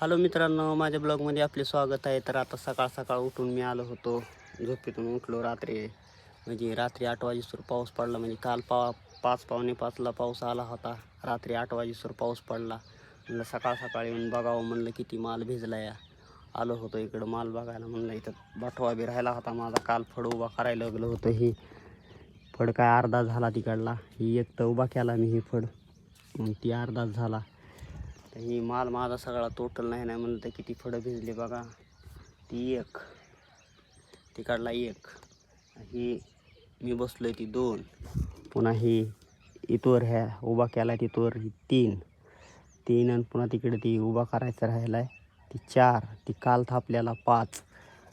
Hello मित्रांनो माझ्या ब्लॉगमध्ये आपले स्वागत आहे. तर आता सकाळ सकाळ उठून मी आलो होतो. झोपेतून उठलो रात्री. म्हणजे रात्री आठ वाजेस्तोर पाऊस पडला. म्हणजे काल पा पाच पावणे पाचला पाऊस आला होता. रात्री आठ वाजेसूर पाऊस पडला. म्हणलं सकाळ सकाळी येऊन बघावं. म्हणलं किती माल भिजला या आलो होतो इकडं माल बघायला. म्हणलं इथं बाठवा बी राहिला होता माझा. काल फड उभा करायला लागलं होतं. ही फड काय अर्धा झाला तिकडला. ही एक तर उभा केला मी ही फड. मग ती अर्धाच झाला. तर ही माल माझा सगळा टोटल नाही नाही म्हणलं तर किती फळं भिजली बघा. ती एक ती काढला एक. ही मी बसलोय ती दोन. पुन्हा ही इतोर ह्या उभा केला तिथवर ही तीन. तीन आणि पुन्हा तिकडे ती उभा करायचं राहिला आहे ती चार ती काल थापल्याला पाच.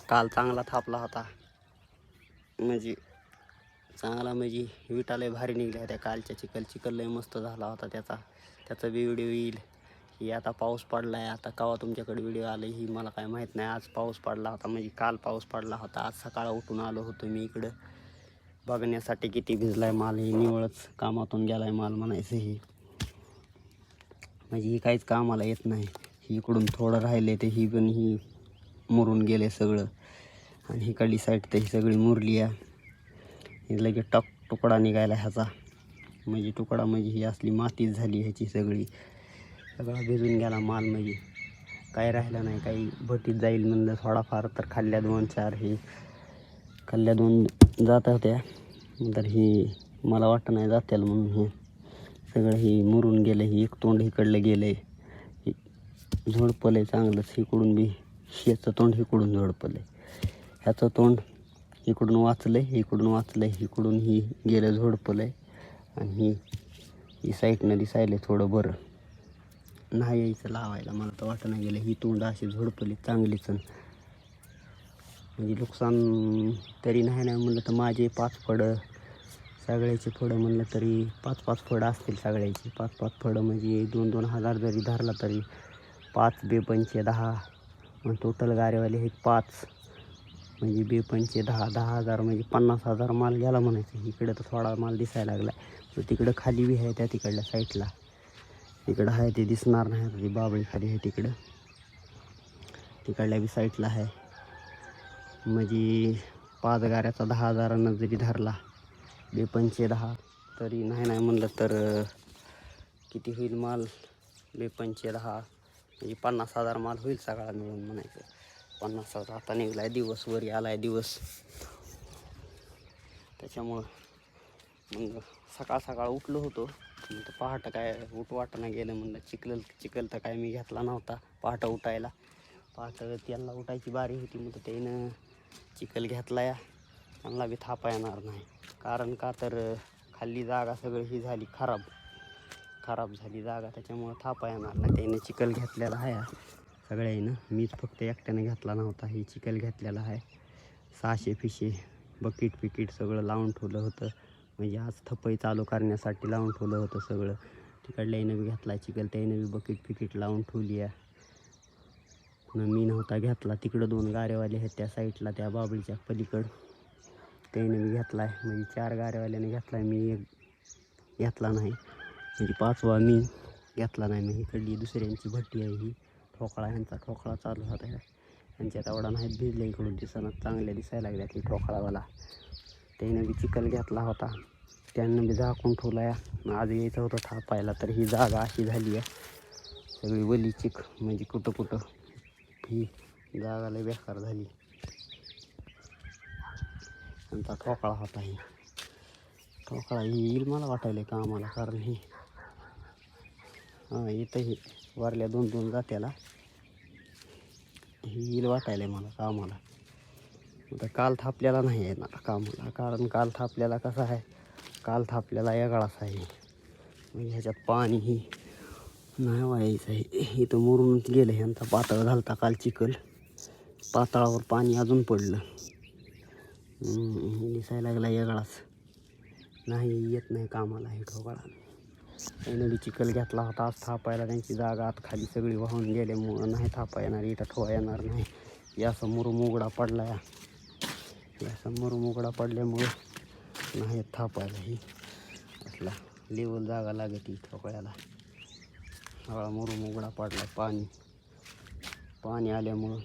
काल चांगला थापला होता. म्हणजे चांगला म्हणजे विटालय भारी निघल्या होत्या. कालच्या चिकल चिकल लय मस्त झाला होता त्याचा. त्याचा बी व्हिडिओ येईल. की आता पाऊस पडला आहे आता केव्हा तुमच्याकडे व्हिडिओ आले ही मला काय माहीत नाही. आज पाऊस पडला होता म्हणजे काल पाऊस पडला होता. आज सकाळ उठून आलो होतो मी इकडं. बघण्यासाठी किती भिजला आहे माल ही निवळच कामातून गेला आहे माल म्हणायचं ही. म्हणजे ही काहीच कामाला येत नाही. ही इकडून थोडं राहिले ते ही पण ही मुरून गेले सगळं. आणि हिकडली साईड तर ही सगळी मुरली आहे लगेच टक तुकडा निघायला ह्याचा. म्हणजे तुकडा म्हणजे ही असली मातीच झाली ह्याची सगळी. सगळा भिजून गेला माल म्हणजे. काय राहिलं नाही काही भटीत जाईल म्हणलं थोडाफार तर खाल्ल्या दोन चार हे. खाल्ल्या दोन जात होत्या. तर ही मला वाटतं नाही जात्याल म्हणून हे. सगळं ही मुरून गेलं ही एक तोंड इकडलं गेलं आहे झोडपलं आहे चांगलंच इकडून बी शेचं तोंड इकडून झोडपलं आहे ह्याचं तोंड इकडून वाचलं आहे इकडून वाचलं आहे इकडून ही गेलं झोडपलं आहे आणि ही ही साईडनं दिसायला थोडं बरं. नाही यायचं लावायला. मला तर वाटत नाही गेलं. ही तोंड अशी झोडपली चांगलीच म्हणजे नुकसान तरी नाही नाही म्हणलं तर माझे पाच फळं सगळ्याचे फळं म्हणलं तरी पाच पाच फळं असतील सगळ्याची. पाच पाच फळं म्हणजे दोन दोन हजार जरी धरला तरी पाच बेपंचे दहा. मग टोटल गारेवाले हे पाच. म्हणजे बेपंचे दहा दहा हजार म्हणजे पन्नास हजार माल गेला म्हणायचं. इकडं तर थोडा माल दिसायला लागला तर तिकडं खाली बी आहे त्या तिकडल्या साईडला तिकडं आहे ते दिसणार नाही. आता ती बाबळी खाली आहे तिकडं. तिकडल्या बी साईडला आहे. म्हणजे पाच गाऱ्याचा दहा हजारानं जरी धरला बेपंचे दहा तरी नाही नाही म्हणलं तर किती होईल माल? बेपंचे दहा म्हणजे पन्नास हजार माल होईल सगळा मिळून म्हणायचं. पन्नास हजार आता निघलाय दिवस वरी आला आहे दिवस. त्याच्यामुळं मग सकाळ सकाळ उठलो होतो. तर पहाटं काय उठ वाटणं गेलं म्हणलं. चिखल चिखल तर काय मी घेतला नव्हता पहाटं उठायला. पहाटं त्यांना उठायची बारी होती मग तर त्यानं चिखल घेतला या. त्यांना बी थापा येणार नाही. कारण का तर खाल्ली जागा सगळी ही झाली खराब. खराब झाली जागा त्याच्यामुळं थापा येणार नाही. त्यानं चिखल घेतलेला आहे. सगळ्यानं मीच फक्त एकट्यानं घेतला नव्हता ही चिखल घेतलेला आहे. सहाशे फिशे बकीट पिकीट सगळं लावून ठेवलं होतं. म्हणजे आज थपई चालू करण्यासाठी लावून ठेवलं होतं सगळं. तिकडल्या यानं बी घातला चिकल त्यानं बी बकेट फिकीट लावून ठेवली आहे. पुन्हा मी नव्हता घेतला. तिकडं दोन गारेवाले आहेत त्या साईडला त्या बाबळीच्या पलीकडं. त्याने मी घेतला आहे. म्हणजे चार गारेवाल्याने घेतला आहे. मी एक घेतला नाही. म्हणजे पाचवा मी घेतला नाही. मी इकडली दुसऱ्यांची भट्टी आहे ही. ठोकळा ह्यांचा ठोकळा चालू होता. यांच्यात एवढा नाहीत भिजल्या इकडून. दिसणं चांगल्या दिसायला लागल्या की ठोकळावाला. त्यानं बी चिखल घेतला होता. त्यानं बी झाकून ठेवला या आज यायचं होतं थापायला तर ही जागा अशी झाली आहे. सगळी वली चिक म्हणजे कुठं कुठं ही जागा लय बेकार झाली. त्यांचा ठोकळा होता ही. ठोकळा ही येईल मला वाटायला कामाला कारण ही हां इथं ही वरल्या दोन दोन जात्याला ही येईल वाटायला मला कामाला आता काल थापल्याला नाही येणार कामाला. कारण काल थापल्याला कसं आहे? काल थापल्याला वेगळाच आहे. म्हणजे ह्याच्यात पाणी ही नाही व्हायचं आहे. इथं मुरूनच गेलं ह्यांचा पातळ घालता काल चिखल. पातळावर पाणी अजून पडलं. हम्म, दिसायला लागला वेगळाच नाही येत नाही कामाला हे ठोकळा त्याने बी चिखल घेतला होता. आज थापायला त्यांची जागा आत खाली सगळी वाहून गेल्यामुळं नाही थापा येणार इथं ठोवा येणार नाही. या समोर मुगडा पडला या शिवाय समोर मोकळा पडल्यामुळं नाही थापायला ही. असला लेवल जागा लागते ठोकळ्याला हवा मुरुम उघडा पडला पाणी. पाणी आल्यामुळं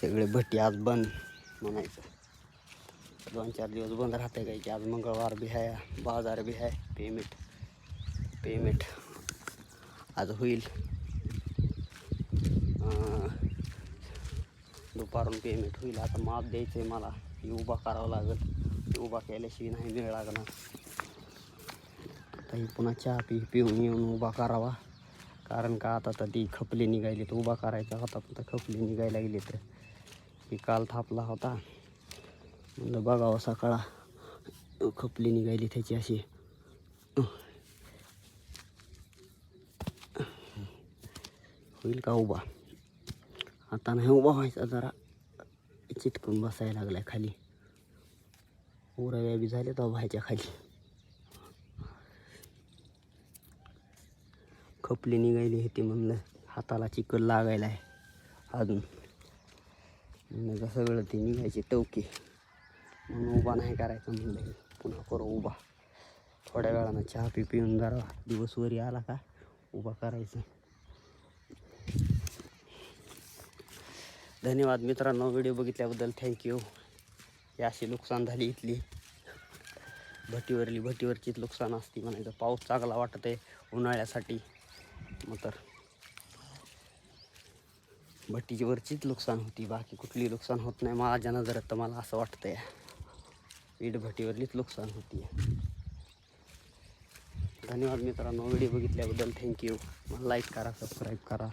सगळे भट्टी आज बंद म्हणायचं. दोन चार दिवस बंद राहते काय की आज मंगळवार बी आहे बाजार बी आहे पेमेंट पेमेंट आज होईल. दुपारून पेमेंट होईल. आता माप द्यायचं आहे मला. ही उभा करावं लागेल. उभा केल्याशिवाय नाही वेळ लागणार. आता ही पुन्हा चहा पी पिऊन येऊन उभा करावा. कारण का आता तर ती खपली निघायली तर उभा करायचा होता पण तर खपली निघायला गेली तर. ही काल थापला होता. म्हणलं बघावं सकाळा. खपली निघायली त्याची अशी. होईल का उभा? आता नाही उभा व्हायचा जरा. चिटकून बसायला लागलाय खाली. उराव्या बी झाले तर व्हायच्या खाली. खपली निघायली होती म्हणलं हाताला चिकल लागायला आहे. अजून. म्हणलं का सगळं ते निघायचे टवके. म्हणून उभा नाही करायचं म्हणलं पुन्हा करू उभा. थोड्या वेळानं चहा पी पिऊन जरा दिवसवरी आला का? उभा करायचं. धन्यवाद मित्रांनो व्हिडिओ बघितल्याबद्दल थँक्यू हे अशी नुकसान झाली इथली. भटीवरली भटीवरचीच नुकसान असते म्हणायचं पाऊस चांगला वाटत आहे उन्हाळ्यासाठी. मग तर भट्टीवरचीच नुकसान होती बाकी कुठली नुकसान होत नाही. माझ्या नजरात तर मला असं वाटतंय. पीठ भटीवरलीच नुकसान होती. धन्यवाद मित्रांनो व्हिडिओ बघितल्याबद्दल थँक्यू मला लाईक करा सबस्क्राईब करा.